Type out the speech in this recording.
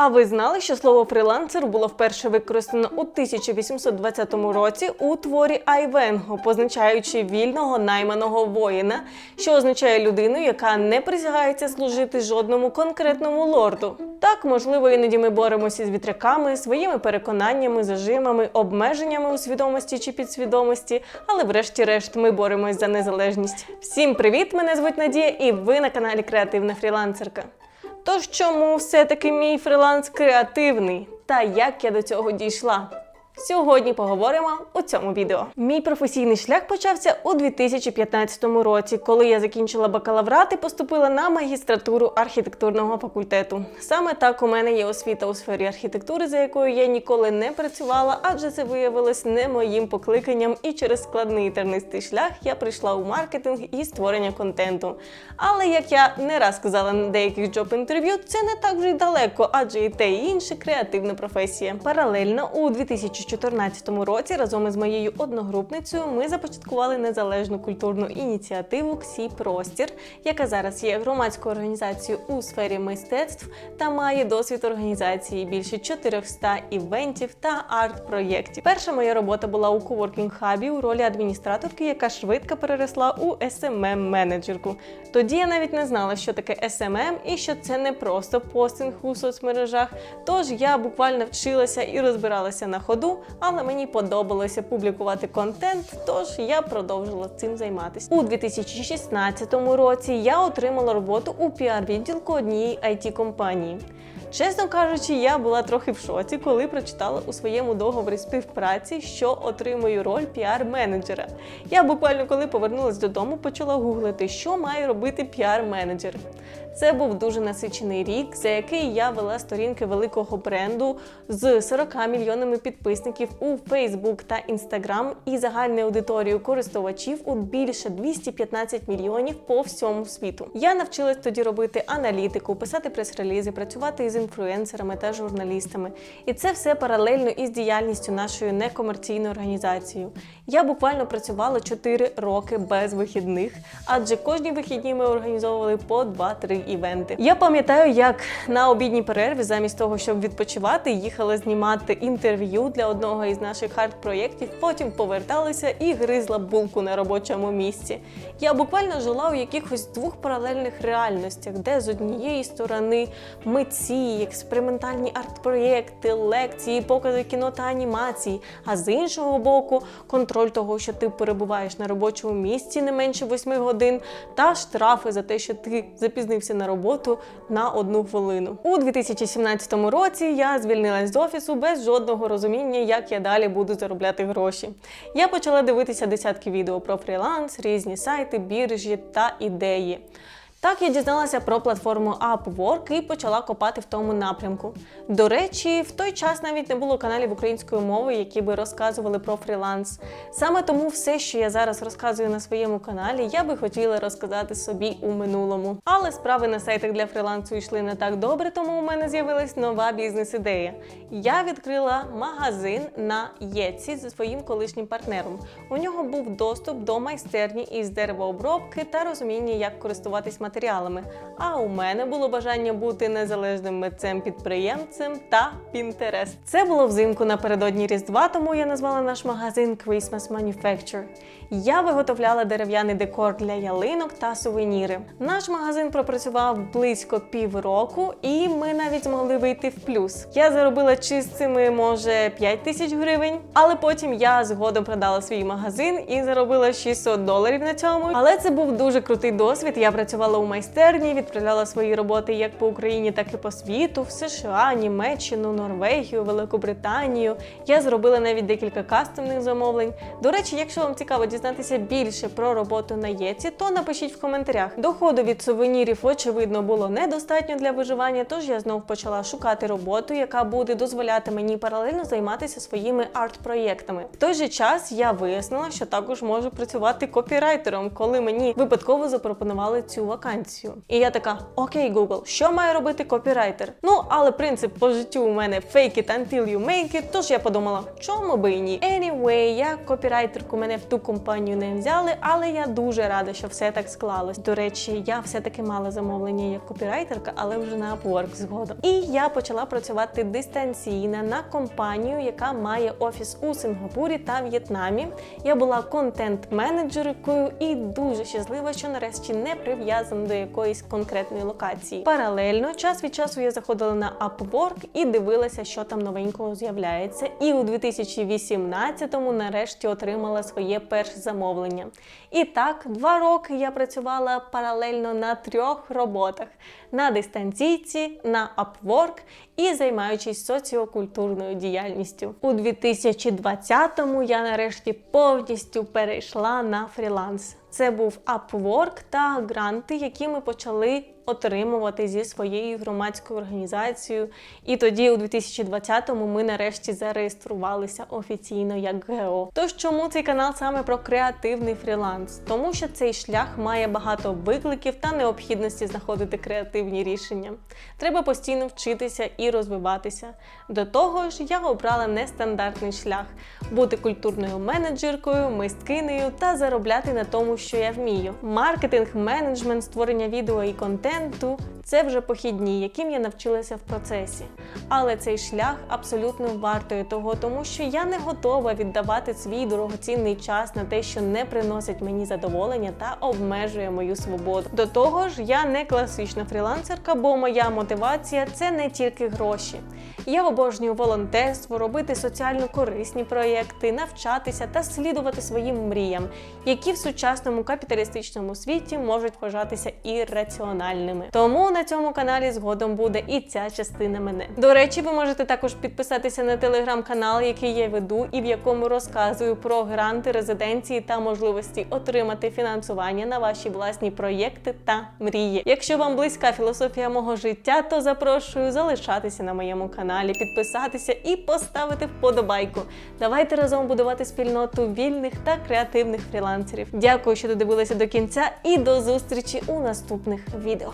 А ви знали, що слово фрілансер було вперше використано у 1820 році у творі Айвенго, позначаючи вільного найманого воїна, що означає людину, яка не присягається служити жодному конкретному лорду. Так, можливо, іноді ми боремося з вітряками, своїми переконаннями, зажимами, обмеженнями у свідомості чи підсвідомості, але врешті-решт ми боремось за незалежність. Всім привіт! Мене звуть Надія, і ви на каналі Креативна фрілансерка. Тож чому все-таки мій фріланс креативний та як я до цього дійшла? Сьогодні поговоримо у цьому відео. Мій професійний шлях почався у 2015 році, коли я закінчила бакалаврат і поступила на магістратуру архітектурного факультету. Саме так у мене є освіта у сфері архітектури, за якою я ніколи не працювала, адже це виявилось не моїм покликанням, і через складний тернистий шлях я прийшла у маркетинг і створення контенту. Але як я не раз сказала на деяких джоб-інтерв'ю, це не так вже й далеко, адже і те, і інше креативна професія. Паралельно у 2014 році разом із моєю одногрупницею ми започаткували незалежну культурну ініціативу «Ксі Простір, яка зараз є громадською організацією у сфері мистецтв та має досвід організації більше 400 івентів та арт-проєктів. Перша моя робота була у коворкінг хабі у ролі адміністраторки, яка швидко переросла у smm менеджерку Тоді я навіть не знала, що таке SMM і що це не просто постинг у соцмережах. Тож я буквально вчилася і розбиралася на ходу, але мені подобалося публікувати контент, тож я продовжила цим займатися. У 2016 році я отримала роботу у піар-відділку однієї it компанії Чесно кажучи, я була трохи в шоці, коли прочитала у своєму договорі співпраці, що отримую роль піар-менеджера. Я буквально коли повернулася додому, почала гуглити, що має робити піар-менеджер. Це був дуже насичений рік, за який я вела сторінки великого бренду з 40 мільйонами підписників у Facebook та Instagram і загальною аудиторією користувачів у більше 215 мільйонів по всьому світу. Я навчилась тоді робити аналітику, писати прес-релізи, працювати із інфлюенсерами та журналістами. І це все паралельно із діяльністю нашою некомерційною організацією. Я буквально працювала 4 роки без вихідних, адже кожні вихідні ми організовували по 2-3 івенти. Я пам'ятаю, як на обідній перерві, замість того, щоб відпочивати, їхала знімати інтерв'ю для одного із наших арт-проєктів, потім поверталася і гризла булку на робочому місці. Я буквально жила у якихось двох паралельних реальностях, де з однієї сторони митці, експериментальні арт-проєкти, лекції, покази кіно та анімації, а з іншого боку, контроль того, що ти перебуваєш на робочому місці не менше 8 годин, та штрафи за те, що ти запізнився на роботу на одну хвилину. У 2017 році я звільнилась з офісу без жодного розуміння, як я далі буду заробляти гроші. Я почала дивитися десятки відео про фріланс, різні сайти, біржі та ідеї. Так я дізналася про платформу Upwork і почала копати в тому напрямку. До речі, в той час навіть не було каналів української мови, які би розказували про фріланс. Саме тому все, що я зараз розказую на своєму каналі, я би хотіла розказати собі у минулому. Але справи на сайтах для фрілансу йшли не так добре, тому у мене з'явилась нова бізнес-ідея. Я відкрила магазин на Єці зі своїм колишнім партнером. У нього був доступ до майстерні із деревообробки та розуміння, як користуватись матеріалами. А у мене було бажання бути незалежним митцем-підприємцем та Pinterest. Це було взимку напередодні Різдва, тому я назвала наш магазин Christmas Manufacture. Я виготовляла дерев'яний декор для ялинок та сувеніри. Наш магазин пропрацював близько півроку, і ми навіть змогли вийти в плюс. Я заробила чистими, може, 5 тисяч гривень, але потім я згодом продала свій магазин і заробила 600 доларів на цьому. Але це був дуже крутий досвід. Я працювала у майстерні, відправляла свої роботи як по Україні, так і по світу, в США, Німеччину, Норвегію, Великобританію. Я зробила навіть декілька кастомних замовлень. До речі, якщо вам цікаво дізнатися більше про роботу на ЄЦі, то напишіть в коментарях. Доходу від сувенірів, очевидно, було недостатньо для виживання, тож я знов почала шукати роботу, яка буде дозволяти мені паралельно займатися своїми арт-проєктами. В той же час я вияснила, що також можу працювати копірайтером, коли мені випадково запропонували цю вакансію. Вакансію. І я така: Окей, Google, що має робити копірайтер? Ну, але принцип по життю у мене fake it until you make it, тож я подумала, чому би і ні. Anyway, я копірайтерку мене в ту компанію не взяли, але я дуже рада, що все так склалось. До речі, я все-таки мала замовлення як копірайтерка, але вже на Upwork згодом. І я почала працювати дистанційно на компанію, яка має офіс у Сингапурі та В'єтнамі. Я була контент-менеджеркою і дуже щаслива, що нарешті не прив'язана до якоїсь конкретної локації. Паралельно час від часу я заходила на Upwork і дивилася, що там новенького з'являється. І у 2018-му нарешті отримала своє перше замовлення. І так, два роки я працювала паралельно на трьох роботах: на дистанційці, на Upwork і займаючись соціокультурною діяльністю. У 2020-му я нарешті повністю перейшла на фріланс. Це був Upwork та гранти, які ми почали отримувати зі своєю громадською організацією. І тоді, у 2020-му, ми нарешті зареєструвалися офіційно як ГО. Тож чому цей канал саме про креативний фріланс? Тому що цей шлях має багато викликів та необхідності знаходити креативні рішення. Треба постійно вчитися і розвиватися. До того ж, я обрала нестандартний шлях бути культурною менеджеркою, мисткинею та заробляти на тому, що я вмію. Маркетинг, менеджмент, створення відео і контенту momento це вже похідні, яким я навчилася в процесі. Але цей шлях абсолютно вартує того, тому що я не готова віддавати свій дорогоцінний час на те, що не приносить мені задоволення та обмежує мою свободу. До того ж, я не класична фрілансерка, бо моя мотивація це не тільки гроші. Я обожнюю волонтерство, робити соціально корисні проєкти, навчатися та слідувати своїм мріям, які в сучасному капіталістичному світі можуть вважатися ірраціональними. Тому на цьому каналі згодом буде і ця частина мене. До речі, ви можете також підписатися на телеграм-канал, який я веду, і в якому розказую про гранти, резиденції та можливості отримати фінансування на ваші власні проєкти та мрії. Якщо вам близька філософія мого життя, то запрошую залишатися на моєму каналі, підписатися і поставити вподобайку. Давайте разом будувати спільноту вільних та креативних фрілансерів. Дякую, що додивилися до кінця, і до зустрічі у наступних відео.